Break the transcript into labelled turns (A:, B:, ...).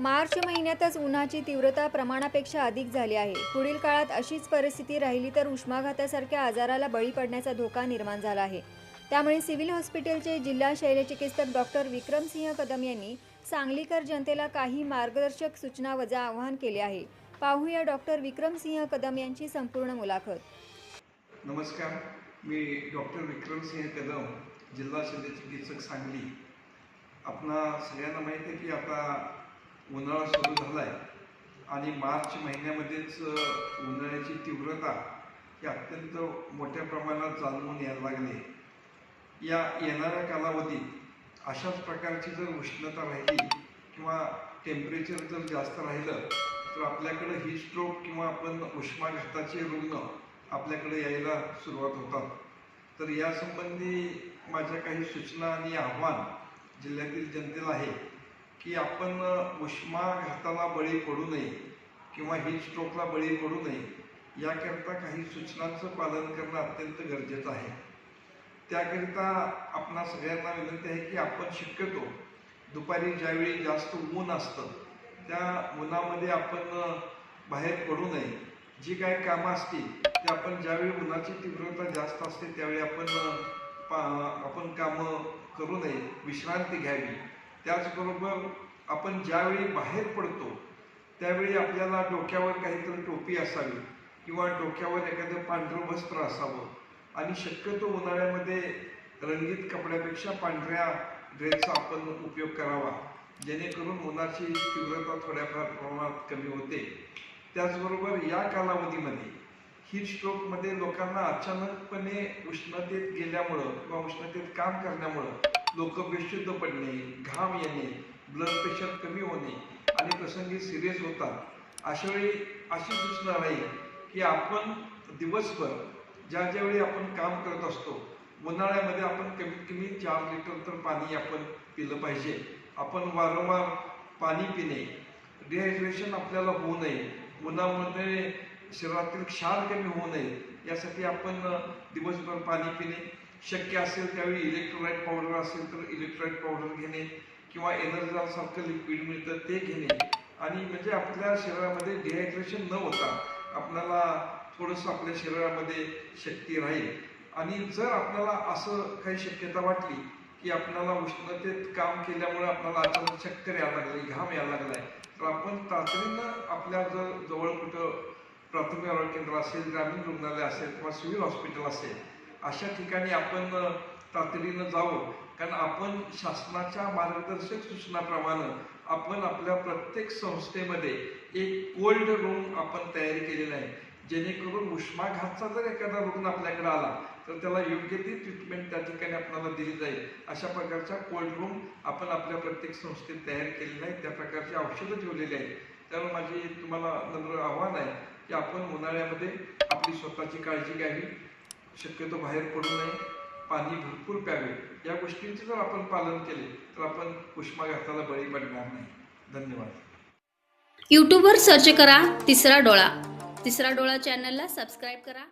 A: मार्च महिन्यातच उन्हाची तीव्रता प्रमाणापेक्षा अधिक झाली आहे. पुढील काळात अशीच परिस्थिती राहिली तर उष्माघातासारख्या आजाराला बळी पडण्याचा धोका निर्माण झाला आहे. त्यामुळे सिव्हिल हॉस्पिटलचे जिल्हा शैलचिकित्सक डॉक्टर विक्रमसिंह कदम यांनी सांगलीकर जनतेला काही मार्गदर्शक सूचना वजा आवाहन केले आहे. पाहूया डॉक्टर विक्रमसिंह कदम यांची संपूर्ण मुलाखत.
B: नमस्कार. मी डॉक्टर विक्रमसिंह कदम जिल्हा शल्यचिकित्सक सांगली. आपणा सगळ्यांना माहिती आहे की आता उन्हाळा सुरू झाला आहे आणि मार्च महिन्यामध्येच उन्हाळ्याची तीव्रता ही अत्यंत मोठ्या प्रमाणात जाणवून यायला लागली. या येणाऱ्या कालावधीत अशाच प्रकारची जर उष्णता राहिली किंवा टेम्परेचर जर जास्त राहिलं तर आपल्याकडं ही स्ट्रोक किंवा आपण उष्माघाताचे रुग्ण आपल्याकडे यायला सुरुवात होतात. तर यासंबंधी माझ्या काही सूचना आणि आव्हान जिल्ह्यातील जनतेला आहे. की आपण उष्माघाताला बळी पडू नये किंवा हिट स्ट्रोकला बळी पडू नये याकरता काही सूचनांचं पालन करणं अत्यंत गरजेचं आहे. त्याकरिता आपणा सगळ्यांना विनंती आहे की आपण शक्यतो दुपारी ज्यावेळी जास्त ऊन असतं त्या उन्हामध्ये आपण बाहेर पडू नये. जी काही कामं असतील ते आपण ज्यावेळी उन्हाची तीव्रता जास्त असते त्यावेळी आपण पा आपण कामं करू नये. विश्रांती घ्यावी. त्याचबरोबर आपण ज्यावेळी बाहेर पडतो त्यावेळी आपल्याला डोक्यावर काहीतरी टोपी असावी किंवा डोक्यावर एखादं पांढरं वस्त्र असावं. आणि शक्यतो उन्हाळ्यामध्ये रंगीत कपड्यापेक्षा पांढऱ्या ड्रेसचा आपण उपयोग करावा जेणेकरून उन्हाची तीव्रता थोड्याफार प्रमाणात कमी होते. त्याचबरोबर या कालावधीमध्ये हीट स्ट्रोकमध्ये लोकांना अचानकपणे उष्णतेत गेल्यामुळं किंवा उष्णतेत काम करण्यामुळं लोक बेशुद्ध पडणे घाम येणे ब्लड प्रेशर कमी होणे आणि प्रसंगी सिरियस होतात. अशा वेळी अशी सूचना राहील की आपण दिवसभर ज्या ज्यावेळी आपण काम करत असतो उन्हाळ्यामध्ये आपण कमीत कमी चार लिटर तर पाणी आपण पिलं पाहिजे. आपण वारंवार पाणी पिणे. डिहायड्रेशन आपल्याला होऊ नये. उन्हामध्ये शरीरातील क्षार कमी होऊ नये. यासाठी आपण दिवसभर पाणी पिणे. शक्य असेल त्यावेळी इलेक्ट्रोलाइट पावडर असेल तर इलेक्ट्रोलाइट पावडर घेणे किंवा एनर्जासारखं लिक्विड मिळतं ते घेणे. आणि म्हणजे आपल्या शरीरामध्ये डिहायड्रेशन न होता आपल्याला थोडंसं आपल्या शरीरामध्ये शक्ती राहील. आणि जर आपल्याला असं काही शक्यता वाटली की आपल्याला उष्णतेत काम केल्यामुळे आपल्याला अचानक चक्कर यायला लागली घाम यायला लागलाय तर आपण तातडीनं आपल्या जर जवळ कुठं प्राथमिक आरोग्य केंद्र असेल ग्रामीण रुग्णालय असेल किंवा सिव्हिल हॉस्पिटल असेल अशा ठिकाणी आपण तातडीनं जावं. कारण आपण शासनाच्या मार्गदर्शक सूचनाप्रमाणे आपण आपल्या प्रत्येक संस्थेमध्ये एक कोल्ड रूम आपण तयार केलेला आहे. जेणेकरून उष्माघातचा जर एखादा रुग्ण आपल्याकडे आला तर त्याला योग्य ती ट्रीटमेंट त्या ठिकाणी आपल्याला दिली जाईल. अशा प्रकारच्या कोल्ड रूम आपण आपल्या प्रत्येक संस्थेत तयार केलेल्या आहेत. त्या प्रकारची औषधं ठेवलेली आहेत. त्यामुळे माझी तुम्हाला नम्र आव्हान आहे की आपण उन्हाळ्यामध्ये आपली स्वतःची काळजी घ्यावी. शक्यतो बाहेर पडू नये पाणी भरपूर प्यावे. या गोष्टींचे जर आपण पालन केले तर आपण उष्माघाताला बळी पडणार नाही. धन्यवाद.
C: यूट्यूबवर सर्च करा तिसरा डोळा. तिसरा डोळा चॅनलला सबस्क्राईब करा.